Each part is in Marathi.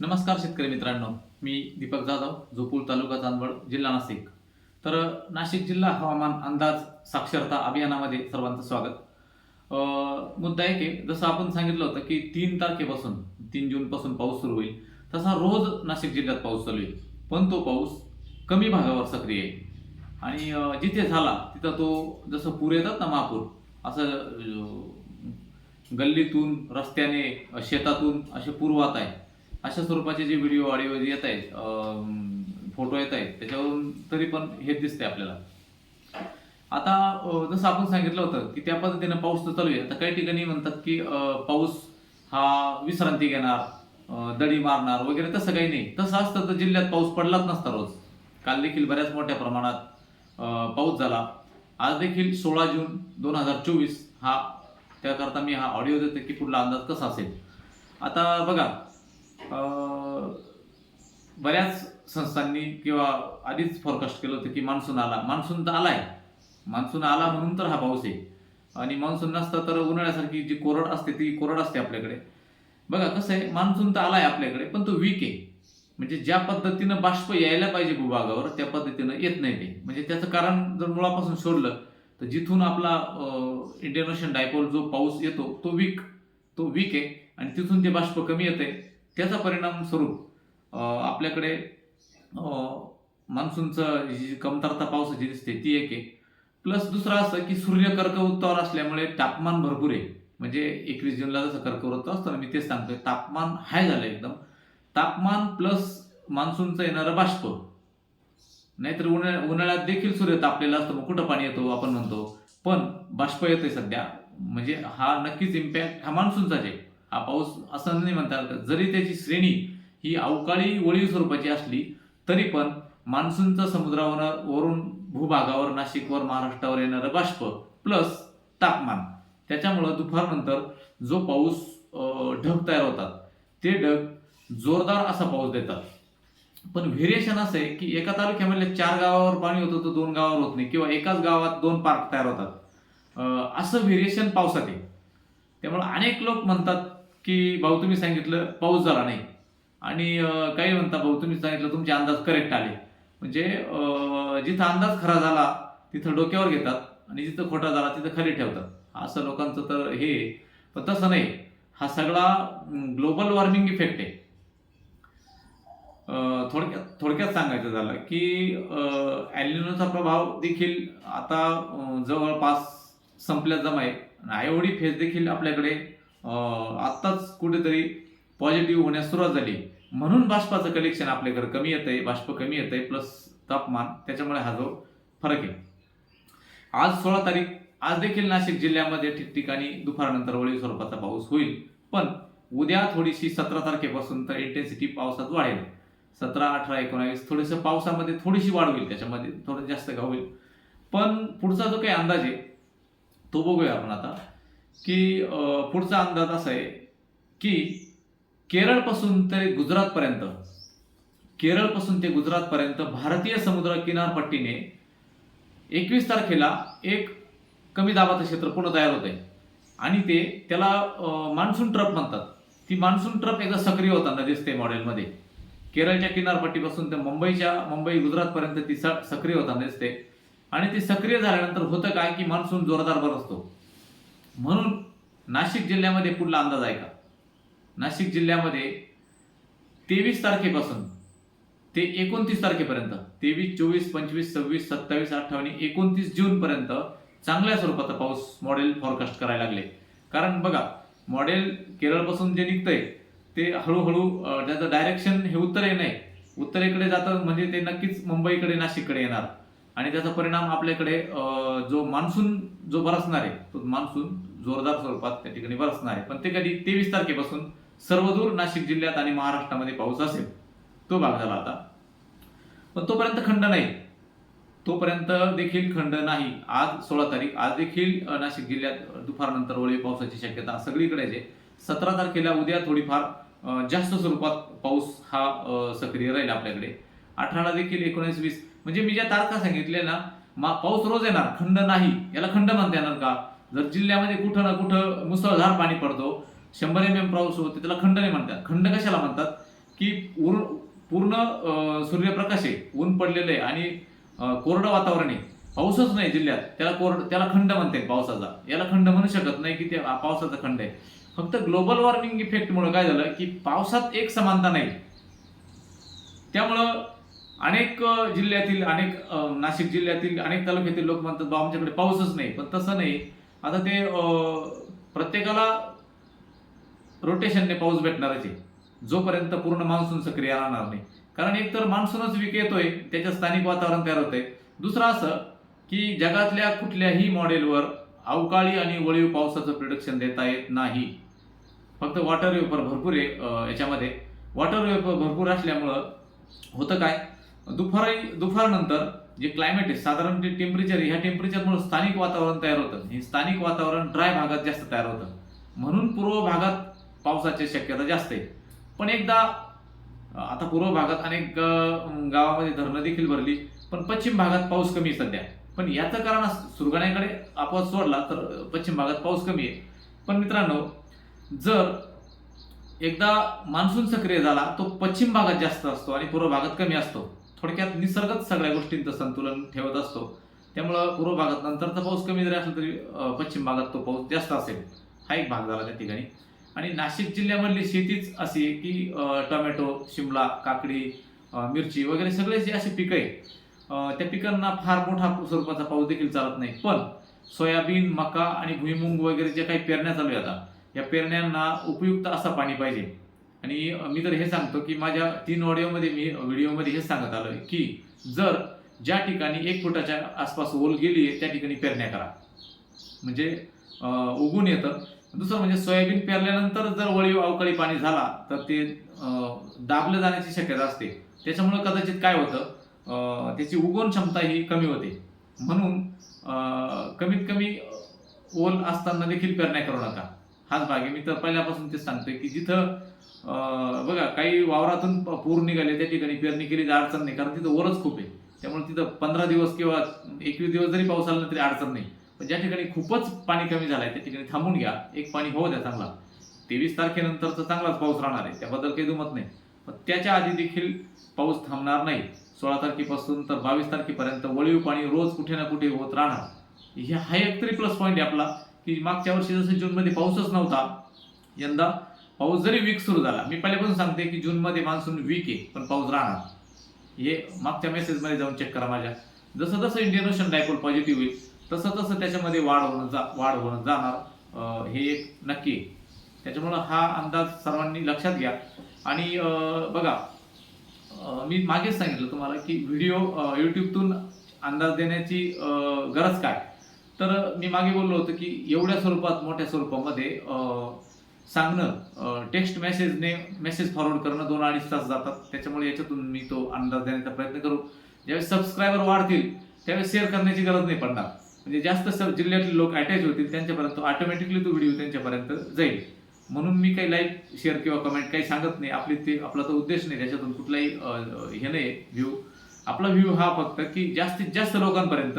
नमस्कार शेतकरी मित्रांनो मी दीपक जाधव झोपूर तालुका चांदवड जिल्हा नाशिक. तर नाशिक जिल्हा हवामान अंदाज साक्षरता अभियानामध्ये सर्वांचं स्वागत. मुद्दा आहे की जसं आपण सांगितलं होतं की तीन तारखेपासून तीन जूनपासून पाऊस सुरू होईल तसा रोज नाशिक जिल्ह्यात पाऊस चालू आहे. पण तो पाऊस कमी भागावर सक्रिय आहे. आणि जिथे झाला तिथं तो जसं पूर येतात ना महापूर असं गल्लीतून रस्त्याने शेतातून असे पूर वाहत आहे. अशा स्वरूपाचे जे व्हिडिओ ऑडिओ येत आहेत फोटो येत आहेत त्याच्यावरून तरी पण हे दिसते आपल्याला. आता जसं आपण सांगितलं होतं की त्या पद्धतीनं पाऊस तर चालू आहे. आता काही ठिकाणी म्हणतात की पाऊस हा विश्रांती घेणार दडी मारणार वगैरे तसं काही नाही. तसं असतं तर जिल्ह्यात पाऊस पडलाच नसता रोज. काल देखील बऱ्याच मोठ्या प्रमाणात पाऊस झाला. आज देखील सोळा जून दोन हजार चोवीस हा त्याकरता मी हा ऑडिओ देतो की पुढला अंदाज कसा असेल. आता बघा बऱ्याच संस्थांनी किंवा आधीच फॉरकास्ट केलं होतं की मान्सून आला. मान्सून तर आलाय. मान्सून आला म्हणून तर हा पाऊस आहे. आणि मान्सून नसता तर उन्हाळ्यासारखी जी कोरड असते ती कोरड असते आपल्याकडे. बघा कसं आहे मान्सून तर आलाय आपल्याकडे पण तो वीक आहे. म्हणजे ज्या पद्धतीनं बाष्प यायला पाहिजे भूभागावर त्या पद्धतीनं येत नाही ते. म्हणजे त्याचं कारण जर मुळापासून शोधलं तर जिथून आपला इंडियन ओशन डायपोल जो पाऊस येतो तो वीक तो वीक आहे. आणि तिथून ते बाष्प कमी येते त्याचा परिणाम स्वरूप आपल्याकडे मान्सूनचं जी कमतरता पावसाची दिसते ती एक आहे. प्लस दुसरं असं की सूर्य कर्कवृत्तावर असल्यामुळे तापमान भरपूर आहे. म्हणजे एकवीस जूनला जसं कर्कवृत्त असतं मी तेच सांगतोय. तापमान हाय झालं एकदम. तापमान प्लस मान्सूनचं येणारं बाष्प. नाहीतर उन्हाळ्या उन्हाळ्यात देखील सूर्य तापलेला असतो मग कुठं पाणी येतो आपण म्हणतो. पण बाष्प येतोय सध्या. म्हणजे हा नक्कीच इम्पॅक्ट हा मान्सूनचाच आहे. हा पाऊस असं नाही म्हणता आलं जरी त्याची श्रेणी ही अवकाळी वळीव स्वरूपाची असली तरी पण मान्सूनचा समुद्रावर वरून भूभागावर नाशिकवर महाराष्ट्रावर येणारं बाष्प प्लस तापमान त्याच्यामुळं दुपारनंतर जो पाऊस ढग तयार होतात ते ढग जोरदार असा पाऊस देतात. पण व्हेरिएशन असं आहे की एका तालुक्यामधल्या चार गावावर पाणी होतं तर दोन गावावर होत नाही किंवा एकाच गावात दोन पार्क तयार होतात. असं व्हेरिएशन पावसात आहे. त्यामुळे अनेक लोक म्हणतात की भाऊ तुम्ही सांगितलं पाऊस झाला नाही. आणि काही म्हणता भाऊ तुम्ही सांगितलं तुमचे अंदाज करेक्ट आले. म्हणजे जिथं अंदाज खरा झाला तिथं डोक्यावर घेतात आणि जिथं खोटा झाला तिथं खाली ठेवतात. असं लोकांचं तर हे आहे. पण तसं नाही. हा सगळा ग्लोबल वॉर्मिंग इफेक्ट आहे. थोडक्यात थोडक्यात सांगायचं झालं की ॲलिनोचा प्रभाव देखील आता जवळपास संपल्या जमा आहे. आणि आयओडी फेज देखील आपल्याकडे आत्ताच कुठेतरी पॉझिटिव्ह होण्यास सुरुवात झाली. म्हणून बाष्पाचं कलेक्शन आपल्याकडे कमी येत आहे बाष्प कमी येत आहे प्लस तापमान त्याच्यामुळे हा जो फरक आहे. आज सोळा तारीख आज देखील नाशिक जिल्ह्यामध्ये ठिकठिकाणी दुपारनंतर वळीव स्वरूपाचा पाऊस होईल. पण उद्या थोडीशी सतरा तारखेपासून तर इंटेन्सिटी पावसात वाढेल. सतरा अठरा एकोणावीस थोडंसं पावसामध्ये थोडीशी वाढ होईल त्याच्यामध्ये थोडं जास्त का होईल. पण पुढचा जो काही अंदाज आहे तो बघूया आपण आता. की पुढचा अंदाज असा आहे की केरळपासून ते गुजरातपर्यंत केरळपासून ते गुजरातपर्यंत भारतीय समुद्र किनारपट्टीने एकवीस तारखेला एक कमी दाबाचं क्षेत्र पुन्हा तयार होत आहे आणि ते त्याला मान्सून ट्रप म्हणतात. ती मान्सून ट्रप एकदा सक्रिय होताना दिसते मॉडेलमध्ये. केरळच्या किनारपट्टीपासून ते मुंबईच्या मुंबई गुजरातपर्यंत ती सक्रिय होताना दिसते आणि ती सक्रिय झाल्यानंतर होतं काय की मान्सून जोरदार बरसतो. म्हणून नाशिक जिल्ह्यामध्ये पुढला अंदाज आहे का? नाशिक जिल्ह्यामध्ये तेवीस तारखेपासून ते एकोणतीस तारखेपर्यंत तेवीस चोवीस पंचवीस सव्वीस सत्तावीस अठ्ठावन्न एकोणतीस जूनपर्यंत चांगल्या स्वरूपाचा पाऊस मॉडेल फॉरकास्ट करायला लागले. कारण बघा मॉडेल केरळपासून जे निघतंय ते हळूहळू त्याचं डायरेक्शन हे उत्तरे नाही. उत्तरेकडे जातं म्हणजे ते नक्कीच मुंबईकडे नाशिककडे येणार. आणि त्याचा परिणाम आपल्याकडे जो मान्सून जो बरसणार आहे तो मान्सून जोरदार स्वरूपात त्या ठिकाणी बरसणार आहे. पण ते कधी तेवीस तारखेपासून सर्वदूर नाशिक जिल्ह्यात आणि महाराष्ट्रामध्ये पाऊस असेल तो भाग झाला आता. पण तोपर्यंत खंड नाही. तोपर्यंत देखील खंड नाही. आज सोळा तारीख आज देखील नाशिक जिल्ह्यात दुपारनंतर वळी पावसाची शक्यता सगळीकडे आहे. सतरा तारखेला उद्या थोडीफार जास्त स्वरूपात पाऊस हा सक्रिय राहील आपल्याकडे. अठराला देखील एकोणीस वीस. म्हणजे मी ज्या तारखा सांगितल्या ना मा पाऊस रोज येणार खंड नाही. याला खंड म्हणता येणार का? जर जिल्ह्यामध्ये कुठं ना कुठं मुसळधार पाणी पडतो शंभर एम एम पाऊस होते त्याला खंड नाही म्हणतात. खंड कशाला म्हणतात? की ऊन पूर्ण सूर्यप्रकाश आहे ऊन पडलेलं आहे आणि कोरडं वातावरण आहे. पाऊसच नाही जिल्ह्यात. त्याला कोरड त्याला खंड म्हणते पावसाचा. याला खंड म्हणू शकत नाही की ते पावसाचा खंड आहे. फक्त ग्लोबल वॉर्मिंग इफेक्टमुळे काय झालं की पावसात एक समानता नाही. त्यामुळं अनेक जिल्ह्यातील अनेक नाशिक जिल्ह्यातील अनेक तालुक्यातील लोक म्हणतात बा आमच्याकडे पाऊसच नाही. पण तसं नाही. आता ते प्रत्येकाला रोटेशनने पाऊस भेटणारच आहे. जोपर्यंत पूर्ण मान्सून सक्रिय राहणार नाही. कारण एक तर मान्सूनच वीक येतोय त्याच्या स्थानिक वातावरण तयार होतंय. दुसरं असं की जगातल्या कुठल्याही मॉडेलवर अवकाळी आणि वळीव पावसाचं प्रिडक्शन देता येत नाही. फक्त वॉटर वेपर भरपूर आहे याच्यामध्ये. वॉटर वेपर भरपूर असल्यामुळं होतं काय? दुपारी दुपारनंतर जे क्लायमेट आहे साधारण जे टेम्परेचर ह्या टेम्परेचरमुळे स्थानिक वातावरण तयार होतं. हे स्थानिक वातावरण ड्राय भागात जास्त तयार होतं. म्हणून पूर्व भागात पावसाची शक्यता जास्त आहे. पण एकदा आता पूर्व भागात अनेक गावामध्ये धरणं देखील भरली पण पश्चिम भागात पाऊस कमी आहे सध्या. पण याचं कारण सुरगाण्याकडे अपवाद सोडला तर पश्चिम भागात पाऊस कमी आहे. पण मित्रांनो जर एकदा मान्सून सक्रिय झाला तो पश्चिम भागात जास्त असतो आणि पूर्व भागात कमी असतो. थोडक्यात निसर्गच सगळ्या गोष्टींचं संतुलन ठेवत असतो. त्यामुळं पूर्व भागात नंतरचा पाऊस कमी जरी असला तरी पश्चिम भागात तो पाऊस जास्त असेल. हा एक भाग झाला त्या ठिकाणी. आणि नाशिक जिल्ह्यामधली शेतीच अशी की टोमॅटो शिमला काकडी मिरची वगैरे सगळे जे असे पिकं आहे त्या पिकांना फार मोठा स्वरूपाचा पाऊस देखील चालत नाही. पण सोयाबीन मका आणि भुईमुंग वगैरे जे काही पेरण्या चालू आहे आता या पेरण्यांना उपयुक्त असा पाणी पाहिजे. आणि मी तर हे सांगतो की माझ्या तीन ऑडिओमध्ये मी व्हिडिओमध्ये हे सांगत आलोय की जर ज्या ठिकाणी एक फुटाच्या आसपास ओल गेली आहे त्या ठिकाणी पेरण्या करा. म्हणजे उगून येतं. दुसरं म्हणजे सोयाबीन पेरल्यानंतर जर वळीव अवकाळी पाणी झाला तर ते दाबलं जाण्याची शक्यता असते. त्याच्यामुळे कदाचित काय होतं? त्याची उगवण क्षमता ही कमी होते. म्हणून कमीत कमी ओल असताना देखील पेरण्या करू नका. हाच भाग आहे. मी तर पहिल्यापासून तेच सांगतोय की जिथं बघा काही वावरातून पूर निघाले त्या ठिकाणी पेरणी केली तर अडचण नाही. कारण तिथं वरच खूप आहे. त्यामुळे तिथं पंधरा दिवस किंवा एकवीस दिवस जरी पाऊस आला तरी अडचण नाही. पण ज्या ठिकाणी खूपच पाणी कमी झालंय त्या ठिकाणी थांबून घ्या. एक पाणी होऊ द्या चांगला. तेवीस तारखेनंतर तर चांगलाच पाऊस राहणार आहे. त्याबद्दल काही दुमत नाही. पण त्याच्या आधी देखील पाऊस थांबणार नाही. सोळा तारखेपासून तर बावीस तारखेपर्यंत वळीव पाणी रोज कुठे ना कुठे होत राहणार. हे हा एक तरी प्लस पॉईंट आहे आपला. की मागच्या वर्षी जसं जूनमध्ये पाऊसच नव्हता यंदा पाऊस जरी वीक सुरू झाला मी पहिल्यापासून सांगते की जूनमध्ये मान्सून वीक आहे पण पाऊस राहणार. हे मागच्या मेसेजमध्ये जाऊन चेक करा माझ्या. जसं जसं इंडियन ओशन डायपोल पॉझिटिव्ह होईल तसं तसं त्याच्यामध्ये वाढ होणं जा वाढ होणं जाणार. हे एक नक्की आहे. त्याच्यामुळं हा अंदाज सर्वांनी लक्षात घ्या. आणि बघा मी मागेच सांगितलं तुम्हाला की व्हिडिओ यूट्यूबतून अंदाज देण्याची गरज काय? तर मी मागे बोललो होतो की एवढ्या स्वरूपात मोठ्या स्वरूपामध्ये सांगणं टेक्स्ट मेसेजने मेसेज फॉरवर्ड करणं दोन अडीच तास जातात. त्याच्यामुळे याच्यातून मी तो अंदाज देण्याचा प्रयत्न करू. ज्यावेळेस सबस्क्रायबर वाढतील त्यावेळेस शेअर करण्याची गरज नाही पडणार. म्हणजे जास्त सब जिल्ह्यातले लोक अटॅच होतील त्यांच्यापर्यंत ऑटोमॅटिकली तो व्हिडिओ त्यांच्यापर्यंत जाईल. म्हणून मी काही लाईक शेअर किंवा कमेंट काही सांगत नाही. आपली ते आपला तो उद्देश नाही. त्याच्यातून कुठलाही हे नाही. व्ह्यू आपला व्ह्यू हा फक्त की जास्तीत जास्त लोकांपर्यंत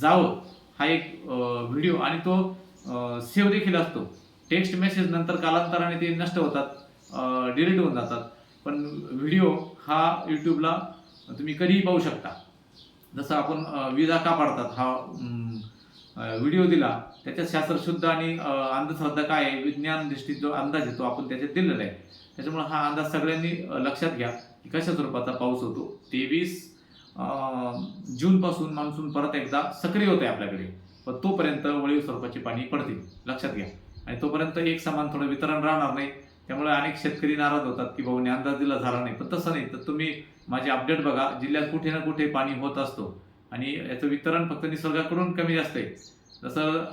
जावं. हा एक व्हिडिओ आणि तो सेव्ह देखील असतो. टेक्स्ट मेसेज नंतर कालांतराने ते नष्ट होतात डिलीट होऊन जातात. पण व्हिडिओ हा यूट्यूबला तुम्ही कधीही पाहू शकता. जसं आपण विजा का पाडतात हा व्हिडिओ दिला त्याच्यात शास्त्रशुद्ध आणि अंधश्रद्धा काय आहे? विज्ञान दृष्टीत जो अंदाज आहे तो आपण त्याच्यात दिलेला आहे. त्याच्यामुळे हा अंदाज सगळ्यांनी लक्षात घ्या की कशा स्वरूपाचा पाऊस होतो? तेवीस जूनपासून मान्सून परत एकदा सक्रिय होते आपल्याकडे. पण तोपर्यंत वळीव स्वरूपाची पाणी पडतील. लक्षात घ्या. आणि तोपर्यंत एक समान थोडं वितरण राहणार नाही. त्यामुळे अनेक शेतकरी नाराज होतात की भाऊ अंदाज दिला झाला नाही. पण तसं नाही. तर तुम्ही माझे अपडेट बघा. जिल्ह्यात कुठे ना कुठे पाणी होत असतो. आणि याचं वितरण फक्त निसर्गाकडून कमी जास्त आहे. जसं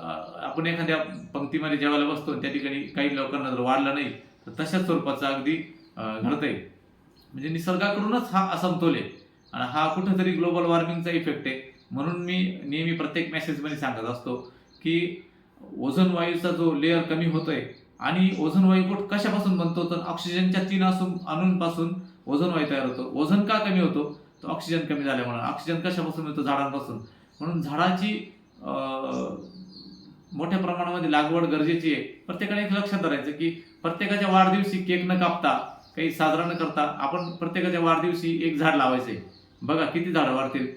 आपण एखाद्या पंक्तीमध्ये जेवायला बसतो आणि त्या ठिकाणी काही लोकांना जर वाढलं नाही तर तशाच स्वरूपाचं अगदी घडतंय. म्हणजे निसर्गाकडूनच हा असमतोल आहे. आणि हा कुठंतरी ग्लोबल वॉर्मिंगचा इफेक्ट आहे. म्हणून मी नेहमी प्रत्येक मेसेजमध्ये सांगत असतो की ओझोन वायूचा जो लेअर कमी होतोय आणि ओझोन वायू कुठ कशापासून बनतो? तर ऑक्सिजनच्या तीन असून अणूंपासून ओझोन वायू तयार होतो. ओझोन का कमी होतो? तर ऑक्सिजन कमी झाल्यामुळे. ऑक्सिजन कशापासून मिळतो? झाडांपासून. म्हणून झाडाची मोठ्या प्रमाणामध्ये लागवड गरजेची आहे. प्रत्येकाने एक लक्षात धरायचं की प्रत्येकाच्या वाढदिवशी केक न कापता काही साजरा न करता आपण प्रत्येकाच्या वाढदिवशी एक झाड लावायचं आहे बघा किती झाडं वाढतील.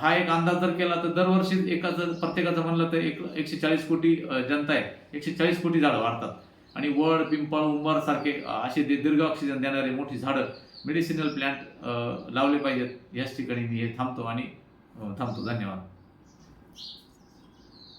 हा एक अंदाज जर केला तर दरवर्षी एकाचं प्रत्येकाचं म्हणलं तर एक एकशे चाळीस कोटी जनता आहे. एकशे चाळीस कोटी झाडं वाढतात. आणि वड पिंपळ उंबर सारखे असे दे- दीर्घ ऑक्सिजन देणारे मोठी झाडं मेडिसिनल प्लांट लावले पाहिजेत. याच ठिकाणी मी हे थांबतो आणि थांबतो. धन्यवाद.